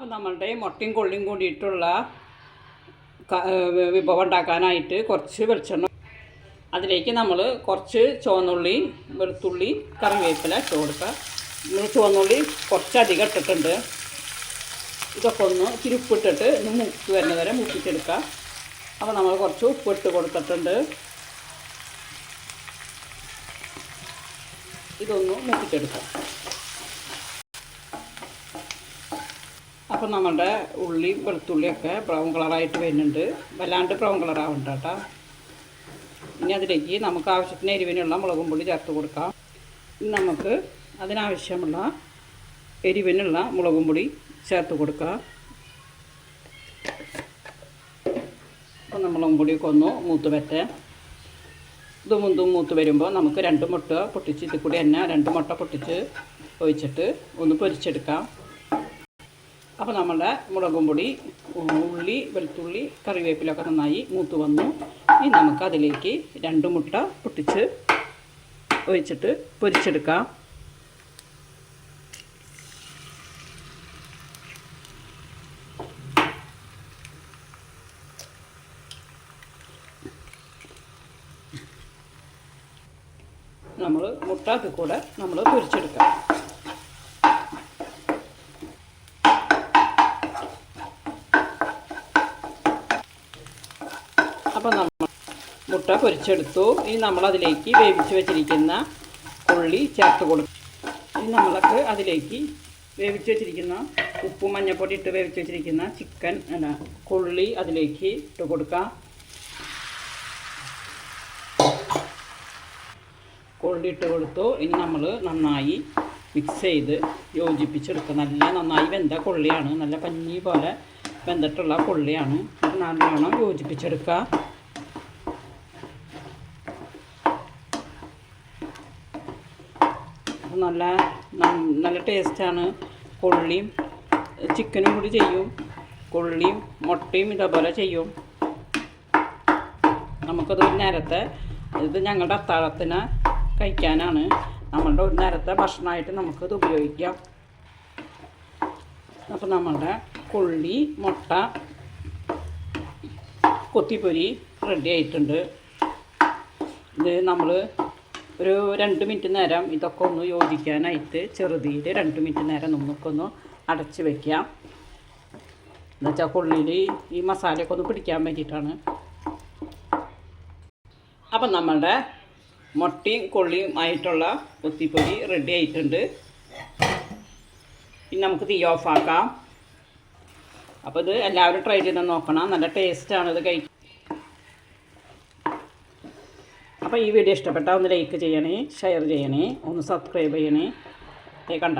അപ്പം നമ്മളുടെ മുട്ടയും കൊള്ളിയും കൂടിയിട്ടുള്ള വിഭവം ഉണ്ടാക്കാനായിട്ട് കുറച്ച് വെളിച്ചെണ്ണ അതിലേക്ക് നമ്മൾ കുറച്ച് ചുവന്നുള്ളി വെളുത്തുള്ളി കറിവേപ്പില ഇട്ട് കൊടുക്കുക. ചുവന്നുള്ളി കുറച്ചധികം ഇട്ടിട്ടുണ്ട്. ഇതൊക്കെ ഒന്ന് ഇച്ചിരി ഉപ്പിട്ടിട്ട് ഒന്ന് മൂത്ത് വരുന്ന വരെ മൂപ്പിച്ചെടുക്കുക. അപ്പോൾ നമ്മൾ കുറച്ച് ഉപ്പിട്ട് കൊടുത്തിട്ടുണ്ട്. ഇതൊന്ന് മൂപ്പിച്ചെടുക്കാം. അപ്പം നമ്മുടെ ഉള്ളി വെളുത്തുള്ളിയൊക്കെ ബ്രൗൺ കളറായിട്ട് വരുന്നുണ്ട്. വല്ലാണ്ട് ബ്രൗൺ കളറാവണ്ട കേട്ടോ ഇനി അതിലേക്ക് നമുക്ക് ആവശ്യത്തിന് എരിവിനുള്ള മുളകും പൊടി ചേർത്ത് കൊടുക്കാം. ഇനി നമുക്ക് അതിനാവശ്യമുള്ള എരിവിനുള്ള മുളകും പൊടി ചേർത്ത് കൊടുക്കാം. അപ്പം മുളകും പൊടിയൊക്കെ ഒന്ന് മൂത്ത് വരട്ടെ. ഇതും ഇതും മൂത്ത് വരുമ്പോൾ നമുക്ക് രണ്ട് മുട്ട പൊട്ടിച്ച് ഇതിൽ കൂടി തന്നെ രണ്ട് മുട്ട പൊട്ടിച്ച് ഒഴിച്ചിട്ട് ഒന്ന് പൊരിച്ചെടുക്കാം. അപ്പോൾ നമ്മുടെ മുളകും പൊടി ഉള്ളി വെളുത്തുള്ളി കറിവേപ്പിലൊക്കെ നന്നായി മൂത്ത് വന്നു. ഇനി നമുക്ക് അതിലേക്ക് രണ്ട് മുട്ട പൊട്ടിച്ച് ഒഴിച്ചിട്ട് പൊരിച്ചെടുക്കാം. നമ്മൾ മുട്ടാക്കി കൂടെ നമ്മൾ പൊരിച്ചെടുക്കാം. അപ്പോൾ നമ്മൾ മുട്ട പൊരിച്ചെടുത്തു. ഇനി നമ്മളതിലേക്ക് വേവിച്ച് വെച്ചിരിക്കുന്ന ഉള്ളി ചേർത്ത് കൊടുക്കും ഇനി നമ്മൾക്ക് അതിലേക്ക് വേവിച്ച് വെച്ചിരിക്കുന്ന ഉപ്പും മഞ്ഞൾപ്പൊടി ഇട്ട് വേവിച്ച് വെച്ചിരിക്കുന്ന ചിക്കൻ അല്ല കൊള്ളി അതിലേക്ക് ഇട്ട് കൊടുക്കാം. കൊള്ളി ഇട്ട് കൊടുത്തു. ഇനി നമ്മൾ നന്നായി മിക്സ് ചെയ്ത് യോജിപ്പിച്ചെടുക്കുക. നല്ല നന്നായി വെന്ത കൊള്ളിയാണ്. നല്ല പഞ്ഞി പോലെ വെന്തിട്ടുള്ള പുള്ളിയാണ്. ഇത് നല്ലോണം യോജിപ്പിച്ചെടുക്കുക നല്ല നല്ല ടേസ്റ്റാണ്. കൊള്ളിയും ചിക്കനും കൂടി ചെയ്യും. കൊള്ളിയും മുട്ടയും ഇതേപോലെ ചെയ്യും. നമുക്കത് ഒരു നേരത്തെ ഇത് ഞങ്ങളുടെ അത്താഴത്തിന് കഴിക്കാനാണ്. നമ്മളുടെ ഒരു നേരത്തെ ഭക്ഷണമായിട്ട് നമുക്കത് ഉപയോഗിക്കാം. അപ്പോൾ നമ്മളുടെ കൊള്ളി മുട്ട കൊത്തിപ്പൊരി റെഡി ആയിട്ടുണ്ട്. ഇത് നമ്മൾ ഒരു രണ്ട് മിനിറ്റ് നേരം ഇതൊക്കെ ഒന്ന് യോജിക്കാനായിട്ട് ചെറുതീയിൽ രണ്ട് മിനിറ്റ് നേരം നമുക്കൊന്ന് അടച്ച് വെക്കാം. എന്നുവെച്ചാൽ കൊള്ളിയിൽ ഈ മസാലയൊക്കെ ഒന്ന് പിടിക്കാൻ വേണ്ടിയിട്ടാണ്. അപ്പം നമ്മളുടെ മുട്ടയും കൊള്ളിയും ആയിട്ടുള്ള കൊത്തിപ്പൊരി റെഡി ആയിട്ടുണ്ട്. ഇനി നമുക്ക് തീ ഓഫാക്കാം അപ്പോൾ ഇത് എല്ലാവരും ട്രൈ ചെയ്ത് നോക്കണം. നല്ല ടേസ്റ്റാണ് ഇത് കഴിക്കുക അപ്പോൾ ഈ വീഡിയോ ഇഷ്ടപ്പെട്ടാൽ ഒന്ന് ലൈക്ക് ചെയ്യണേ ഷെയർ ചെയ്യണേ ഒന്ന് സബ്സ്ക്രൈബ് ചെയ്യണേ. കണ്ട.